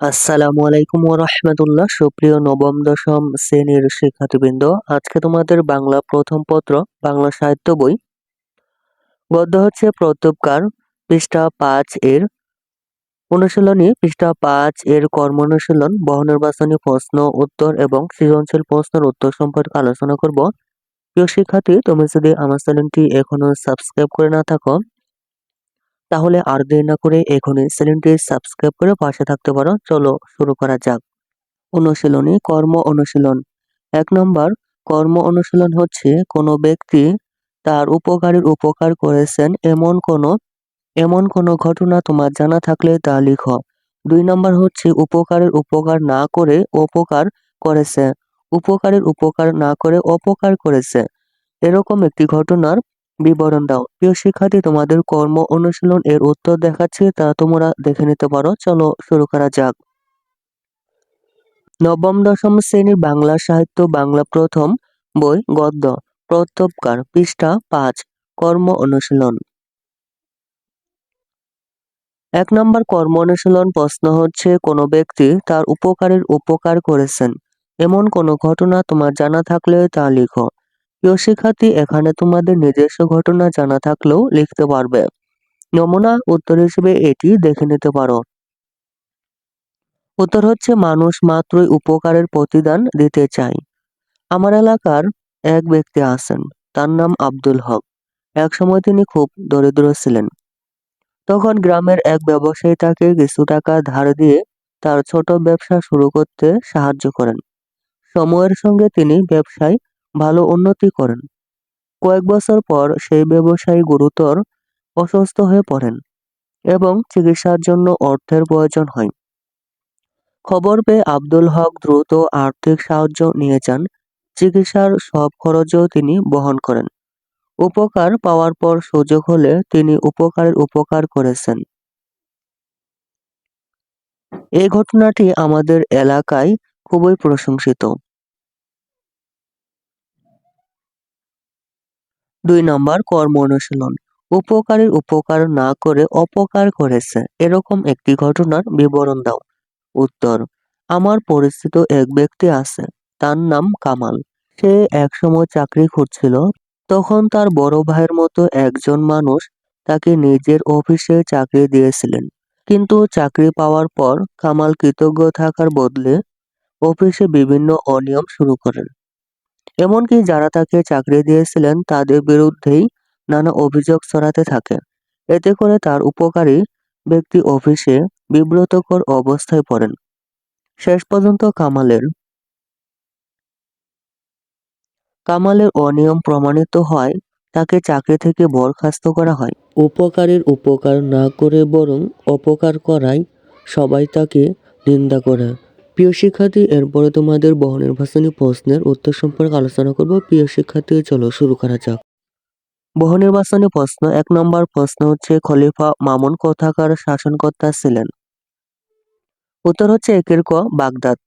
আসসালামু আলাইকুম ওরহমতুল্লাহ সুপ্রিয় নবম, দশম শ্রেণির শিক্ষার্থীবৃন্দ, আজকে তোমাদের বাংলা প্রথম পত্র, বাংলা সাহিত্য বই। গদ্য হচ্ছে প্রত্যবকার পৃষ্ঠা পাঁচ এর অনুশীলনী। পৃষ্ঠা পাঁচ এর কর্ম অনুশীলন বহু নির্বাচনী প্রশ্ন, উত্তর এবং সৃজনশীল প্রশ্নের উত্তর সম্পর্কে আলোচনা করব। প্রিয় শিক্ষার্থী, তুমি যদি আমার চ্যানেলটি এখনও সাবস্ক্রাইব করে না থাকো তাহলে আর দেরি না করে এখনই চ্যানেলটি সাবস্ক্রাইব করে পাশে থাকতে পারো। চলো শুরু করা যাক। অনুশীলনী কর্ম অনুশীলন। এক নম্বর, কর্ম অনুশীলন হচ্ছে কোনো ব্যক্তি তার উপকারীর উপকার করেছেন এমন কোনো এমন কোনো ঘটনা তোমার জানা থাকলে তা লিখো। দুই নম্বর হচ্ছে উপকারের উপকার না করে অপকার করেছে। উপকারের উপকার না করে অপকার করেছে। এরকম একটি ঘটনার বিবরণ দাও। প্রিয় শিক্ষার্থী, তোমাদের কর্ম অনুশীলন এর উত্তর দেখাচ্ছি, তা তোমরা দেখে নিতে পারো। চলো শুরু করা যাক। নবম, দশম শ্রেণির বাংলা সাহিত্য বাংলা প্রথম বই গদ্য প্রত্যবকার পৃষ্ঠা পাঁচ, কর্ম অনুশীলন। এক নম্বর কর্ম অনুশীলন প্রশ্ন হচ্ছে, কোনো ব্যক্তি তার উপকারের উপকার করেছেন। এমন কোনো ঘটনা তোমার জানা থাকলে তা লিখো। প্রিয় শিক্ষার্থী এখানে তোমাদের নিজস্ব ঘটনা জানা থাকলেও লিখতে পারবে। নমুনা উত্তর হিসেবে এটি দেখে নিতে পারো। উত্তর হচ্ছে, মানুষ মাত্রই উপকারের প্রতিদান দিতে চায়। আমার এলাকার এক ব্যক্তি আছেন, তার নাম আব্দুল হক। এক সময় তিনি খুব দরিদ্র ছিলেন। তখন গ্রামের এক ব্যবসায়ী তাকে কিছু টাকা ধার দিয়ে তার ছোট ব্যবসা শুরু করতে সাহায্য করেন। সময়ের সঙ্গে তিনি ব্যবসায় ভালো উন্নতি করেন। কয়েক বছর পর সেই ব্যবসায়ী গুরুতর অসুস্থ হয়ে পড়েন এবং চিকিৎসার জন্য অর্থের প্রয়োজন হয়। খবর পেয়ে আব্দুল হক দ্রুত আর্থিক সাহায্য নিয়ে যান। চিকিৎসার সব খরচও তিনি বহন করেন। উপকার পাওয়ার পর সুযোগ হলে তিনি উপকারের উপকার করেছেন। এই ঘটনাটি আমাদের এলাকায় খুবই প্রশংসিত। দুই নম্বর, কর্ম অনুশীলন। উপকারের উপকার না করে অপকার করেছে। এরকম একটি ঘটনার বিবরণ দাও। উত্তর, আমার পরিচিত এক ব্যক্তি আছে। তার নাম কামাল। সে একসময় চাকরি খুঁজছিল। তখন তার বড় ভাইয়ের মতো একজন মানুষ তাকে নিজের অফিসে চাকরি দিয়েছিলেন। কিন্তু চাকরি পাওয়ার পর কামাল কৃতজ্ঞ থাকার বদলে অফিসে বিভিন্ন অনিয়ম শুরু করেন। এমনকি যারা তাকে চাকরি দিয়েছিলেন তাদের বিরুদ্ধেই নানা অভিযোগ ছড়াতে থাকে। এতে করে তার উপকারী ব্যক্তি অফিসে বিব্রতকর অবস্থায় পড়েন। শেষ পর্যন্ত কামালের কামালের অনিয়ম প্রমাণিত হয়, তাকে চাকরি থেকে বরখাস্ত করা হয়। উপকারের উপকার না করে বরং অপকার করায় সবাই তাকে নিন্দা করে। প্রিয় শিক্ষার্থী, এরপরে তোমাদের বহু নির্বাচনী প্রশ্নের উত্তর সম্পর্কে আলোচনা করব। প্রিয় শিক্ষার্থী, চলো শুরু করা যাক। বহু নির্বাচনী প্রশ্ন, এক নম্বর প্রশ্ন হচ্ছে, খলিফা মামুন কোথাকার শাসনকর্তা ছিলেন? উত্তর হচ্ছে একের ক, বাগদাদ।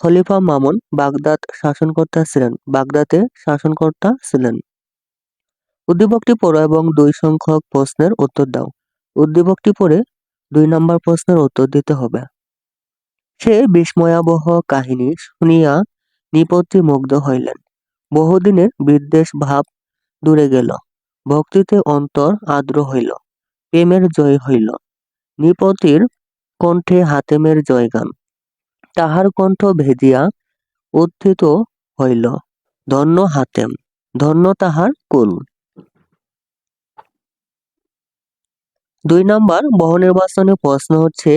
খলিফা মামুন বাগদাদ শাসনকর্তা ছিলেন, বাগদাদে শাসনকর্তা ছিলেন। উদ্দীপকটি পড়ো এবং দুই সংখ্যক প্রশ্নের উত্তর দাও। উদ্দীপকটি পড়ে দুই নম্বর প্রশ্নের উত্তর দিতে হবে। সে বিস্ময়াবহ কাহিনী শুনিয়া নিপত্তি মুগ্ধ হইলেন। বহুদিনের বিদ্বেষ ভাব দূরে গেল, ভক্তিতে অন্তর আর্দ্র হইল, প্রেমের জয় হইল। নিপতির কণ্ঠে হাতেমের জয়গান, তাহার কণ্ঠ ভেদিয়া উত্থিত হইল, ধন্য হাতেম, ধন্য তাহার কুল। দুই নম্বর বহুনির্বাচনী প্রশ্ন হচ্ছে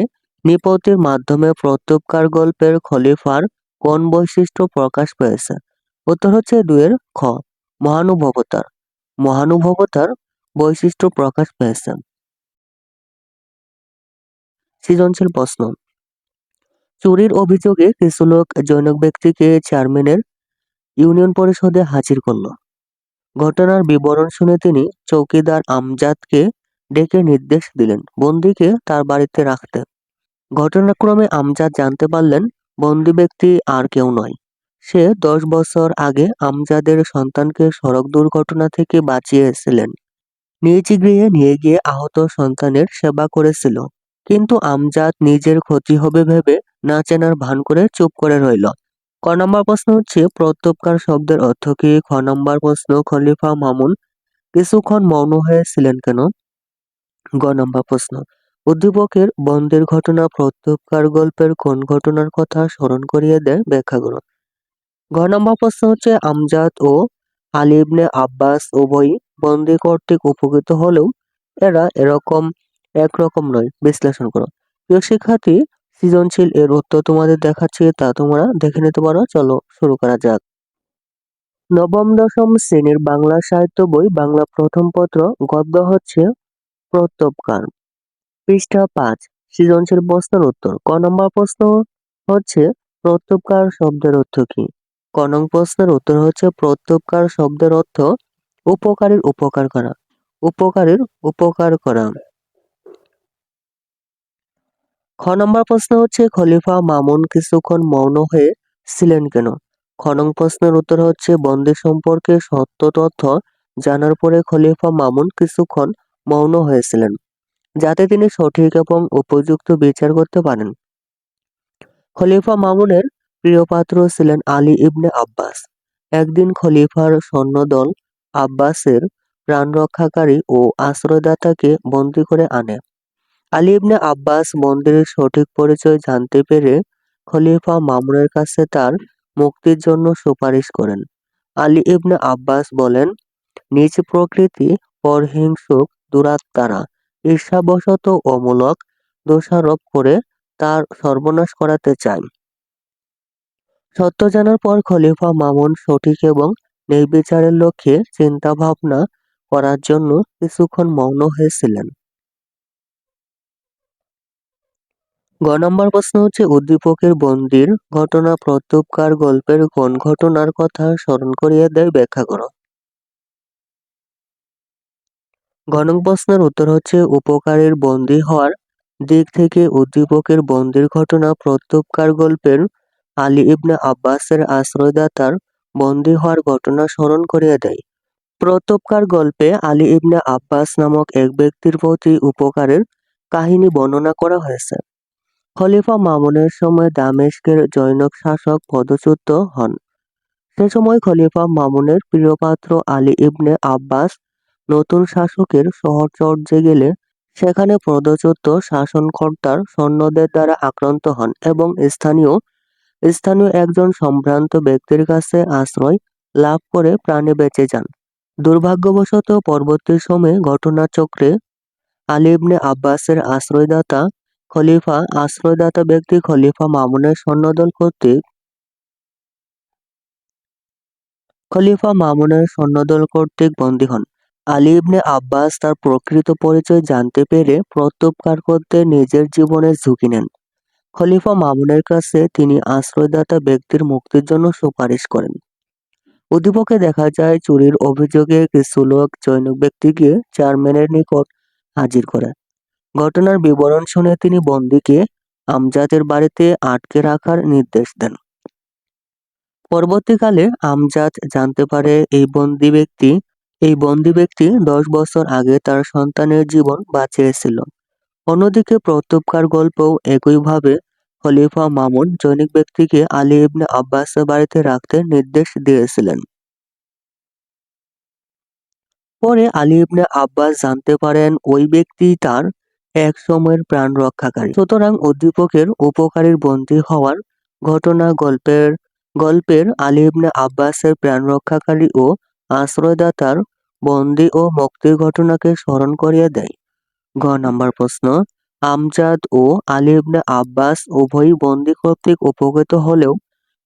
নিপতির মাধ্যমে প্রত্যবকার গল্পের খলিফার কোন বৈশিষ্ট্য প্রকাশ পেয়েছে? উত্তর হচ্ছে দুয়ের খ, মহানুভবতার। মহানুভবতার বৈশিষ্ট্য প্রকাশ পেয়েছে। সৃজনশীল প্রশ্ন। চুরির অভিযোগে কিছু লোক জনক ব্যক্তিকে চেয়ারম্যানের ইউনিয়ন পরিষদে হাজির করল। ঘটনার বিবরণ শুনে তিনি চৌকিদার আমজাদকে ডেকে নির্দেশ দিলেন। বন্দিকে তার বাড়িতে রাখতে। ঘটনাক্রমে আমজাদ জানতে পারলেন, বন্দি ব্যক্তি আর কেউ নয়। সে দশ বছর আগে আমজাদের সন্তানকে সড়ক দুর্ঘটনা থেকে বাঁচিয়েছিলেন। নিজ গৃহে নিয়ে গিয়ে আহত সন্তানের সেবা করেছিল। কিন্তু আমজাদ নিজের ক্ষতি হবে ভেবে না চেনার ভান করে চুপ করে রইল। ক নম্বর প্রশ্ন হচ্ছে প্রত্যবকার শব্দের অর্থ কি? খ নম্বর প্রশ্ন, খলিফা মামুন কিছুক্ষণ মৌন হয়েছিলেন কেন? গ নম্বর প্রশ্ন উদ্দীপকের বন্ধের ঘটনা প্রত্যবকার গল্পের কোন ঘটনার কথা স্মরণ করিয়ে দেয় ব্যাখ্যা করো ঘ নম্বর প্রশ্ন হচ্ছে, আমজাদ ও আলিবনে আব্বাস উভয়ই বন্দী কর্তৃক উপকৃত হলেও এরা এরকম একরকম নয়, বিশ্লেষণ করো। প্রিয় শিক্ষার্থী, সৃজনশীল এর উত্তর তোমাদের দেখাচ্ছি, তা তোমরা দেখে নিতে পারো। চলো শুরু করা যাক। নবম, দশম শ্রেণির বাংলা সাহিত্য বই বাংলা প্রথম পত্র গদ্য হচ্ছে প্রত্যবকার পৃষ্ঠা পাঁচ, সৃজনশীল প্রশ্নের উত্তর। ক নম্বর প্রশ্ন হচ্ছে প্রত্যবকার শব্দের অর্থ কি? ক নং প্রশ্নের উত্তর হচ্ছে প্রত্যবকার শব্দের অর্থ উপকারীর উপকার করা। উপকারীর উপকার করা। খ নম্বর প্রশ্ন হচ্ছে, খলিফা মামুন কিছুক্ষণ মৌন হয়ে ছিলেন কেন? খ নং প্রশ্নের উত্তর হচ্ছে, বন্দি সম্পর্কে সত্য তথ্য জানার পরে খলিফা মামুন কিছুক্ষণ মৌন হয়েছিলেন। যাতে তিনি সঠিক এবং উপযুক্ত বিচার করতে পারেন। খলিফা মামুনের প্রিয় পাত্র ছিলেন আলী ইবনে আব্বাস। একদিন খলিফার সৈন্যদল আব্বাসের প্রাণ রক্ষাকারী ও আশ্রয়দাতাকে বন্দী করে আনে। আলী ইবনে আব্বাস মন্দিরের সঠিক পরিচয় জানতে পেরে খলিফা মামুনের কাছে তার মুক্তির জন্য সুপারিশ করেন। আলী ইবনে আব্বাস বলেন, নিজ প্রকৃতি পরহিংসুক দুরাত্মারা ঈর্ষাবশত অমূলক দোষারোপ করে তার সর্বনাশ করাতে চায়। সত্য জানার পর খলিফা মামুন সঠিক এবং নির্বিচারের লক্ষ্যে চিন্তা ভাবনা করার জন্য কিছুক্ষণ মৌন হয়েছিলেন। গ নম্বর প্রশ্ন হচ্ছে, উদ্দীপকের বন্দির ঘটনা প্রত্যুপকার গল্পের কোন ঘটনার কথা স্মরণ করিয়ে দেয় ব্যাখ্যা করো। গণক প্রশ্নের উত্তর হচ্ছে উপকারের বন্দী হওয়ার দিক থেকে উদ্দীপকের বন্দির ঘটনা প্রত্যুপকার গল্পের আলী ইবনে আব্বাসের আশ্রয়দাতার বন্দী হওয়ার ঘটনা স্মরণ করিয়ে দেয়। প্রত্যুপকার গল্পে আলী ইবনে আব্বাস নামক এক ব্যক্তির প্রতি উপকারের কাহিনী বর্ণনা করা হয়েছে। খলিফা মামুনের সময় দামেস্কের জৈনক শাসক পদচ্যুত হন। সে সময় খলিফা মামুনের প্রিয়পাত্র আলী ইবনে আব্বাস নতুন শাসকের সহচর্যে গেলে সেখানে পদচ্যুত শাসনকর্তার সৈন্যদের দ্বারা আক্রান্ত হন এবং স্থানীয় স্থানীয় একজন সম্ভ্রান্ত ব্যক্তির কাছে আশ্রয় লাভ করে প্রাণে বেঁচে যান। দুর্ভাগ্যবশত পরবর্তী সময়ে ঘটনাচক্রে আলী ইবনে আব্বাসের আশ্রয়দাতা খলিফা, আশ্রয়দাতা ব্যক্তি খলিফা মামুনের সৈন্যদল কর্তৃক খলিফা মামুনের সৈন্যদল কর্তৃক বন্দী হন। আলী ইবনে আব্বাস তার প্রকৃত পরিচয় জানতে পেরে প্রত্যুপকার করতে নিজের জীবনের ঝুঁকি নেন। খলিফা মামুনের কাছে তিনি আশ্রয়দাতা ব্যক্তির মুক্তির জন্য সুপারিশ করেন। উদ্দীপকে দেখা যায়, চুরির অভিযোগে কিছু লোক জৈনক ব্যক্তিকে চেয়ারম্যানের নিকট হাজির করে। ঘটনার বিবরণ শুনে তিনি বন্দীকে আমজাদের বাড়িতে আটকে রাখার নির্দেশ দেন। পরবর্তীকালে আমজাদ জানতে পারে এই বন্দী ব্যক্তি এই বন্দী ব্যক্তি দশ বছর আগে তার সন্তানের জীবন বাঁচিয়েছিল। অন্যদিকে প্রত্যুপকার গল্পও একইভাবে খলিফা মামুন জৈনিক ব্যক্তিকে আলী ইবনে আব্বাসের বাড়িতে রাখতে নির্দেশ দিয়েছিলেন। পরে আলী ইবনে আব্বাস জানতে পারেন ওই ব্যক্তি তার এক সময়ের প্রাণ রক্ষাকারী। সুতরাং উদ্দীপকের উপকারীর বন্দী হওয়ার ঘটনা গল্পের গল্পের আলী ইবনে আব্বাসের প্রাণ রক্ষাকারী ও আশ্রয়দাতার বন্দী ও মুক্তির ঘটনাকে স্মরণ করিয়ে দেয়। গ নম্বর প্রশ্ন, আমজাদ ও আলী ইবনে আব্বাস উভয়ই বন্দী কর্তৃক উপকৃত হলেও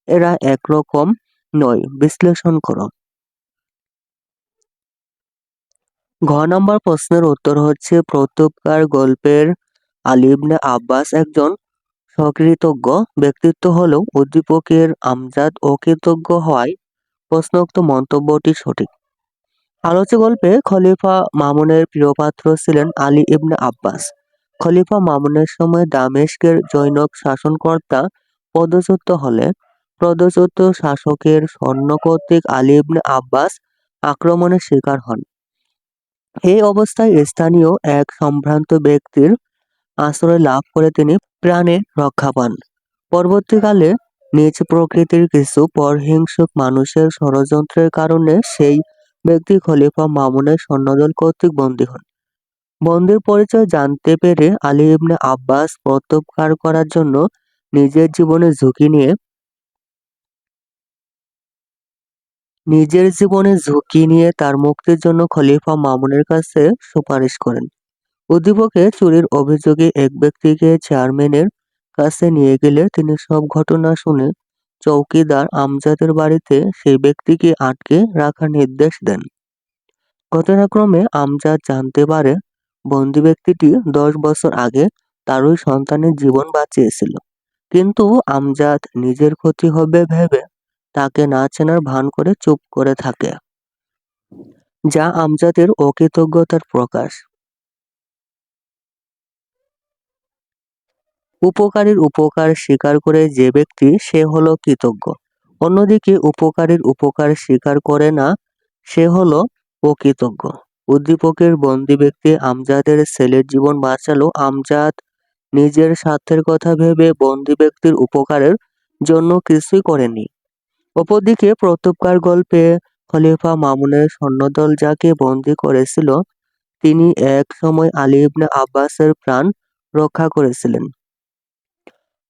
এরা একরকম নয়। বিশ্লেষণ করো। ঘ নম্বর প্রশ্নের উত্তর হচ্ছে, প্রত্যুপকার গল্পের আলী ইবনে আব্বাস একজন সকৃতজ্ঞ ব্যক্তিত্ব হলেও উদ্দীপকের আমজাদ অকৃতজ্ঞ হওয়ায় প্রশ্নোক্ত মন্তব্যটি সঠিক। আলোচ্য গল্পে খলিফা মামুনের প্রিয়পাত্র ছিলেন আলী ইবনে আব্বাস। খলিফা মামুনের সময় দামেস্কের জৈনক শাসনকর্তা পদচ্যুত হলে পদচ্যুত শাসকের স্বর্ণ কর্তৃক আলী ইবনে আব্বাস আক্রমণের শিকার হন। এই অবস্থায় স্থানীয় এক সম্ভ্রান্ত ব্যক্তির আশ্রয় লাভ করে তিনি প্রাণে রক্ষা পান। পরবর্তীকালে নিজ প্রকৃতির কিছু পরহিংসক মানুষের ষড়যন্ত্রের কারণে সেই ব্যক্তি খলিফা মামুনের সৈন্যদল কর্তৃক বন্দী হন। বন্দির পরিচয় জানতে পেরে আলী ইবনে আব্বাস প্রত্যাহার করার জন্য নিজের জীবনের ঝুঁকি নিয়ে নিজের জীবনে ঝুঁকি নিয়ে তার মুক্তির জন্য খলিফা মামুনের কাছে সুপারিশ করেন। উদ্দীপকে চুরির অভিযোগে এক ব্যক্তিকে চেয়ারম্যানের কাছে নিয়ে গেলে তিনি সব ঘটনা শুনে চৌকিদার আমজাদের বাড়িতে সেই ব্যক্তিকে আটকে রাখার নির্দেশ দেন। ঘটনাক্রমে আমজাদ জানতে পারে বন্দি ব্যক্তিটি দশ বছর আগে তারই সন্তানের জীবন বাঁচিয়েছিল। কিন্তু আমজাদ নিজের ক্ষতি হবে ভেবে তাকে না চেনার ভান করে চুপ করে থাকে, যা আমজাদের অকৃতজ্ঞতার প্রকাশ। উপকারীর উপকার স্বীকার করে যে ব্যক্তি, সে হলো কৃতজ্ঞ। অন্যদিকে উপকারীর উপকার স্বীকার করে না, সে হলো অকৃতজ্ঞ। উদ্দীপকের বন্দি ব্যক্তি আমজাদের ছেলের জীবন বাঁচালো। আমজাদ নিজের স্বার্থের কথা ভেবে বন্দি ব্যক্তির উপকারের জন্য কিছুই করেনি। অপরদিকে প্রত্যুপকার গল্পে খলিফা মামুনের সৈন্যদল যাকে বন্দি করেছিল, তিনি এক সময় আলী ইবনে আব্বাসের প্রাণ রক্ষা করেছিলেন।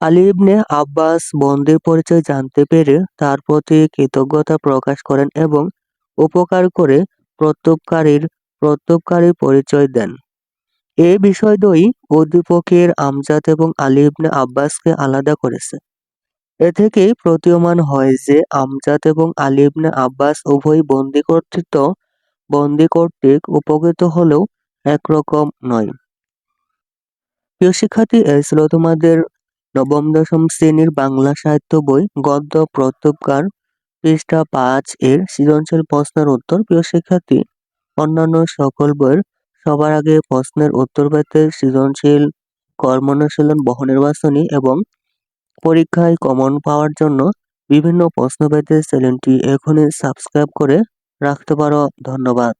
আলী ইবনে আব্বাস বন্দির পরিচয় জানতে পেরে তার প্রতি কৃতজ্ঞতা প্রকাশ করেন এবং উপকার করে প্রত্যুপকারীর প্রত্যুপকারীর পরিচয় দেন। এ বিষয়দ্বয়ী উদ্দীপকের আমজাদ এবং আলী ইবনে আব্বাসকে আলাদা করেছে। এ থেকেই প্রতীয়মান হয় যে আমজাদ এবং আলী ইবনে আব্বাস উভয়ই বন্দী কর্তৃত্ব, বন্দী কর্তৃক উপকৃত হলেও একরকম নয়। প্রিয় শিক্ষার্থী, এই তোমাদের নবম, দশম শ্রেণির বাংলা সাহিত্য বই গদ্য, প্রত্যুপকার পৃষ্ঠা পাঁচ এর সৃজনশীল প্রশ্নের উত্তর। প্রিয় শিক্ষার্থী, অন্যান্য সকল বইয়ের সবার আগে প্রশ্নের উত্তর পেতে সৃজনশীল কর্মনুশীলন বহু নির্বাচনী এবং পরীক্ষায় কমন পাওয়ার জন্য বিভিন্ন প্রশ্ন পেতে চ্যানেলটি এখনই সাবস্ক্রাইব করে রাখতে পারো। ধন্যবাদ।